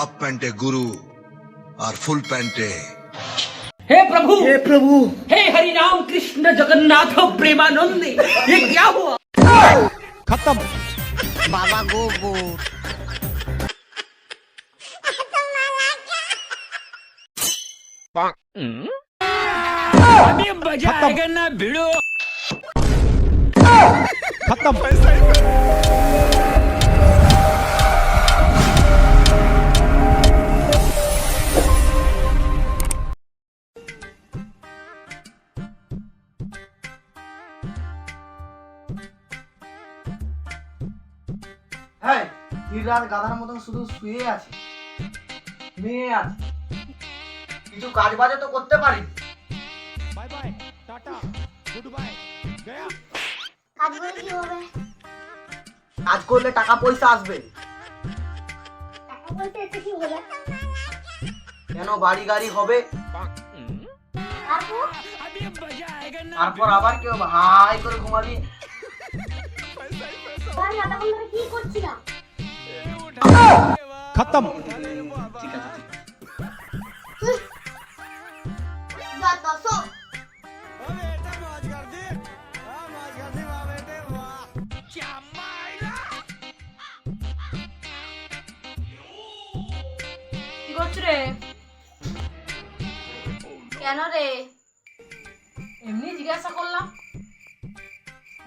Half पैंटे गुरु और फुल पैंटे हे प्रभु! हे प्रभु! हे हरि राम कृष्ण जगन्नाथ प्रेमानंद ये क्या हुआ? खत्म। बाबा गो अभी मज़ा हम्म? भिड़ो। खत्म। হ্যাঁ গাধার মতন শুধু শুয়ে আছে। মেয়ে আছে। কিছু কাজ বাজে তো করতে পারি। Bye bye tata good bye Gaya. কাজ কি হবে? কাজ করলে টাকা পয়সা আসবে। টাকা পয়সা এসে কি হবে? কেন বাড়ি গাড়ি হবে? তারপর? আবার কেউ হাই করে ঘুমাবি করছ রে? কেন রে? এমনি জিজ্ঞাসা করলাম।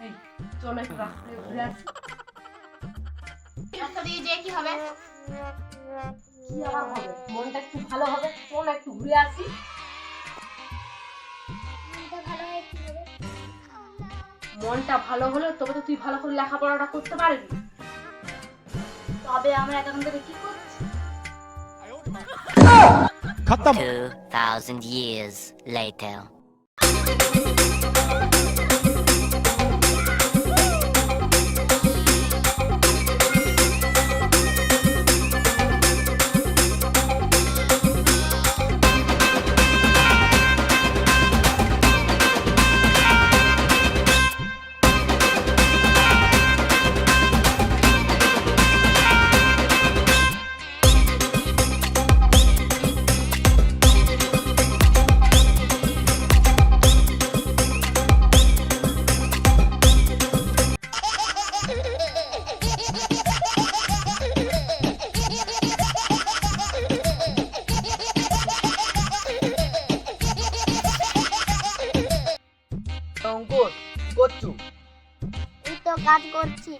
এই দিয়ে কি হবে? কি হবে? মনটা একটু ভালো হবে। চল একটু ঘুরে আসি। মনটা ভালো হলে তবে তো তুই ভালো করে লেখাপড়াটা করতে পারবি। তবে আমরা এখন থেকে কি করছি? খতম। 2000 years later. কাজ করছি।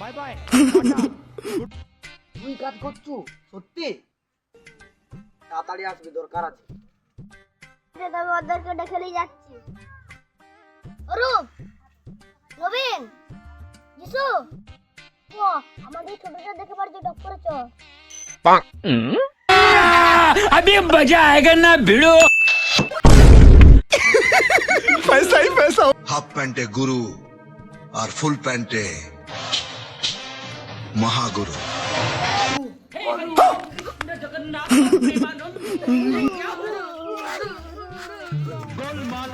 বাই বাই তুই কাজ করছ? সত্যি? তাড়াতাড়ি আসবে দরকার আছে। আমি ওদেরকে ডেকে নিয়ে যাচ্ছি। রূপ নবীন যিশু। ও আমাদের ছোটটা দেখে পারছো ডক করেছো। अभी मज़ा आएगा ना भिड़ो। पैसा ही पैसा। हाफ़ पैंट गुरु और फुल पैंटे महागुरु। हाँ। गोलमाल।